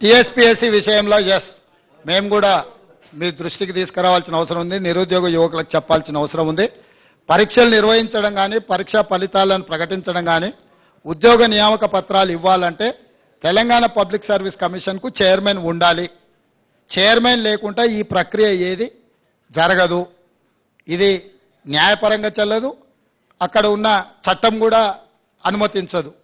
TSPSC విషయంలో yes మేము కూడా మీ దృష్టికి తీసుకురావాల్సిన అవసరం ఉంది. నిరుద్యోగ యువకులకు చెప్పాల్సిన అవసరం ఉంది. పరీక్షలు నిర్వహించడం కానీ పరీక్షా ఫలితాలను ప్రకటించడం కానీ ఉద్యోగ నియామక పత్రాలు ఇవ్వాలంటే తెలంగాణ పబ్లిక్ సర్వీస్ కమిషన్కు చైర్మన్ ఉండాలి. చైర్మన్ లేకుండా ఈ ప్రక్రియ ఏది జరగదు. ఇది న్యాయపరంగా చెల్లదు. అక్కడ ఉన్న చట్టం కూడా అనుమతించదు.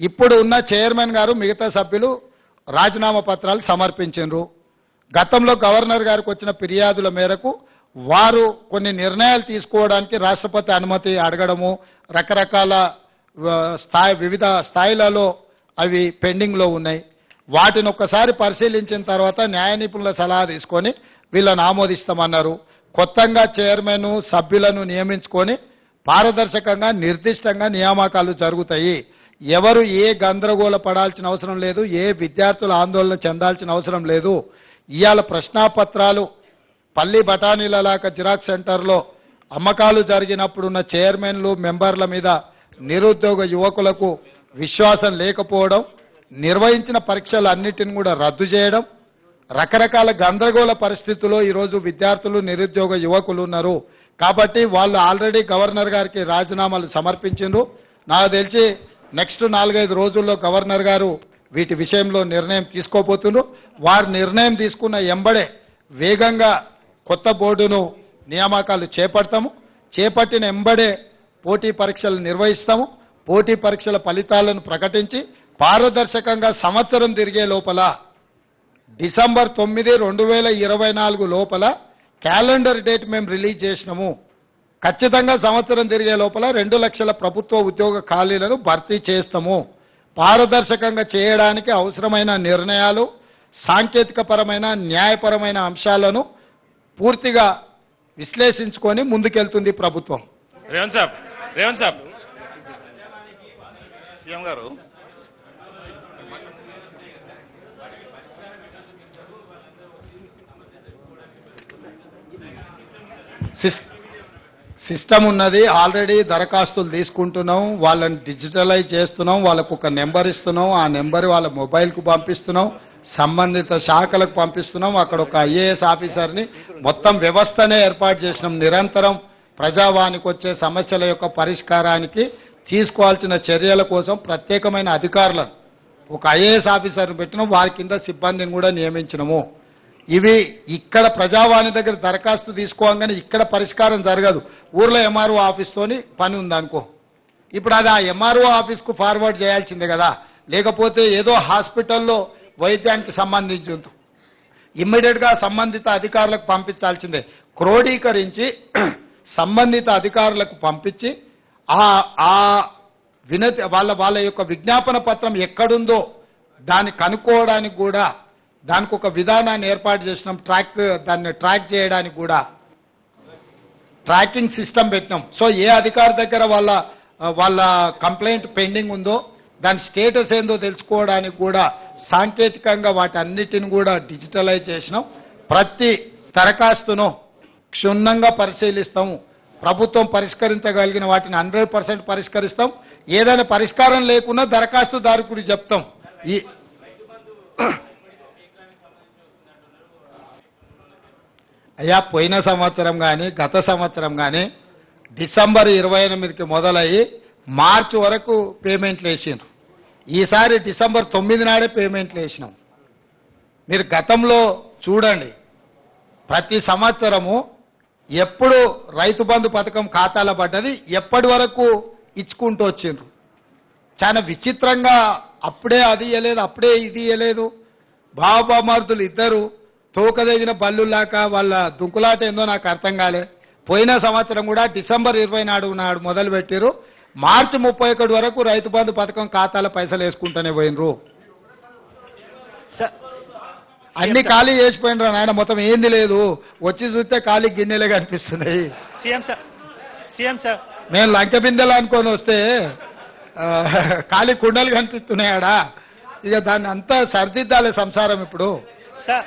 ఇప్పుడు ఉన్న చైర్మన్ గారు మిగతా సభ్యులు రాజీనామా పత్రాలు సమర్పించారు గతంలో గవర్నర్ గారికి వచ్చిన ఫిర్యాదుల మేరకు వారు కొన్ని నిర్ణయాలు తీసుకోవడానికి రాష్ట్రపతి అనుమతి అడగడము రకరకాల స్థాయి వివిధ స్థాయిలలో అవి పెండింగ్లో ఉన్నాయి. వాటిని ఒక్కసారి పరిశీలించిన తర్వాత న్యాయ నిపుణుల సలహా తీసుకొని వీళ్ళని ఆమోదిస్తామన్నారు. కొత్తగా చైర్మన్ సభ్యులను నియమించుకొని పారదర్శకంగా నిర్దిష్టంగా నియామకాలు జరుగుతాయి. ఎవరు ఏ గందరగోళ పడాల్సిన అవసరం లేదు ఏ విద్యార్థులు ఆందోళన చెందాల్సిన అవసరం లేదు. ఇవాళ ప్రశ్నాపత్రాలు పల్లి బఠానీలలాక జిరాక్స్ సెంటర్లో అమ్మకాలు జరిగినప్పుడున్న చైర్మన్లు మెంబర్ల మీద నిరుద్యోగ యువకులకు విశ్వాసం లేకపోవడం నిర్వహించిన పరీక్షలు అన్నిటిని కూడా రద్దు చేయడం రకరకాల గందరగోళ పరిస్థితుల్లో ఈరోజు విద్యార్థులు నిరుద్యోగ యువకులు ఉన్నారు. కాబట్టి వాళ్ళు ఆల్రెడీ గవర్నర్ గారికి రాజీనామాలు సమర్పించిండ్రు. నాకు తెలిసి నెక్స్ట్ నాలుగైదు రోజుల్లో గవర్నర్ గారు వీటి విషయంలో నిర్ణయం తీసుకోబోతున్నారు వారు నిర్ణయం తీసుకున్న ఎంబడే వేగంగా కొత్త బోర్డును నియామకాలు చేపడతాము. చేపట్టిన ఎంబడే పోటీ పరీక్షలు నిర్వహిస్తాము. పోటీ పరీక్షల ఫలితాలను ప్రకటించి పారదర్శకంగా సంవత్సరం తిరిగే లోపల డిసెంబర్ తొమ్మిది రెండు వేల ఇరవై నాలుగు లోపల క్యాలెండర్ డేట్ మేము రిలీజ్ చేసినాము. ఖచ్చితంగా సంవత్సరం తిరిగే లోపల రెండు లక్షల ప్రభుత్వ ఉద్యోగ ఖాళీలను భర్తీ చేస్తాము. పారదర్శకంగా చేయడానికి అవసరమైన నిర్ణయాలు సాంకేతికపరమైన న్యాయపరమైన అంశాలను పూర్తిగా విశ్లేషించుకొని ముందుకెళ్తుంది ప్రభుత్వం. రేవంత్ సాబ్ రేవంత్ సాబ్. సీఎం గారు సిస్- సిస్టమ్ ఉన్నది ఆల్రెడీ దరఖాస్తులు తీసుకుంటున్నాం వాళ్ళని డిజిటలైజ్ చేస్తున్నాం వాళ్ళకు ఒక నెంబర్ ఇస్తున్నాం ఆ నెంబర్ వాళ్ళ మొబైల్కు పంపిస్తున్నాం సంబంధిత శాఖలకు పంపిస్తున్నాం అక్కడ ఒక ఐఏఎస్ ఆఫీసర్ని మొత్తం వ్యవస్థనే ఏర్పాటు చేసినాం. నిరంతరం ప్రజావానికి వచ్చే సమస్యల యొక్క పరిష్కారానికి తీసుకోవాల్సిన చర్యల కోసం ప్రత్యేకమైన అధికారులను ఒక ఐఏఎస్ ఆఫీసర్ని పెట్టినాం వారి కింద సిబ్బందిని కూడా నియమించినము. ఇవి ఇక్కడ ప్రజావాణి దగ్గర దరఖాస్తు తీసుకోగానే ఇక్కడ పరిష్కారం జరగదు. ఊర్లో ఎంఆర్ఓ ఆఫీస్తోని పని ఉందనుకో. ఇప్పుడు అది ఆ ఎంఆర్ఓ ఆఫీస్కు ఫార్వర్డ్ చేయాల్సిందే కదా. లేకపోతే ఏదో హాస్పిటల్లో వైద్యానికి సంబంధించి ఇమ్మీడియట్గా సంబంధిత అధికారులకు పంపించాల్సిందే. క్రోడీకరించి సంబంధిత అధికారులకు పంపించి ఆ ఆ వినతి వాళ్ళ వాళ్ళ యొక్క విజ్ఞాపన పత్రం ఎక్కడుందో దాన్ని కనుక్కోవడానికి కూడా దానికి ఒక విధానాన్ని ఏర్పాటు చేసినాం. ట్రాక్ దాన్ని ట్రాక్ చేయడానికి కూడా ట్రాకింగ్ సిస్టమ్ పెట్టినాం. సో ఏ అధికారి దగ్గర వాళ్ళ వాళ్ళ కంప్లైంట్ పెండింగ్ ఉందో దాని స్టేటస్ ఏందో తెలుసుకోవడానికి కూడా సాంకేతికంగా వాటన్నిటిని కూడా డిజిటలైజ్ చేసినాం. ప్రతి దరఖాస్తును క్షుణ్ణంగా పరిశీలిస్తాము. ప్రభుత్వం పరిష్కరించగలిగిన వాటిని హండ్రెడ్ పర్సెంట్ పరిష్కరిస్తాం. ఏదైనా పరిష్కారం లేకున్నా దరఖాస్తుదారుకుడికి చెప్తాం. ఈ అయ్యా పోయిన సంవత్సరం కానీ గత సంవత్సరం కానీ డిసెంబర్ ఇరవై ఎనిమిదికి మొదలయ్యి మార్చి వరకు పేమెంట్లు వేసిండ్రు. ఈసారి డిసెంబర్ తొమ్మిది నాడే పేమెంట్లు వేసినాం. మీరు గతంలో చూడండి ప్రతి సంవత్సరము ఎప్పుడు రైతు బంధు పథకం ఖాతాలో పడ్డది ఎప్పటి వరకు ఇచ్చుకుంటూ వచ్చిండ్రు. చాలా విచిత్రంగా అప్పుడే అది ఇవ్వలేదు అప్పుడే ఇది ఇవ్వలేదు బాబామార్దులు ఇద్దరు తోకదగిన బల్లులాక వాళ్ళ దుంకులాట ఏందో నాకు అర్థం కాలే. పోయిన సంవత్సరం కూడా డిసెంబర్ ఇరవై నాడు నాడు మొదలు పెట్టారు మార్చి ముప్పై ఒకటి వరకు రైతు బంధు పథకం ఖాతాల పైసలు వేసుకుంటూనే పోయినరు అన్ని ఖాళీ చేసిపోయినరు నాయన మొత్తం ఏంది లేదు. వచ్చి చూస్తే ఖాళీ గిన్నెలే కనిపిస్తున్నాయి. C M sir C M sir. మేము లంక బిందెలు అనుకొని వస్తే ఖాళీ కుండలు కనిపిస్తున్నాయాడా ఇక దాన్ని అంతా సరిదిద్దాలి సంసారం ఇప్పుడు. సార్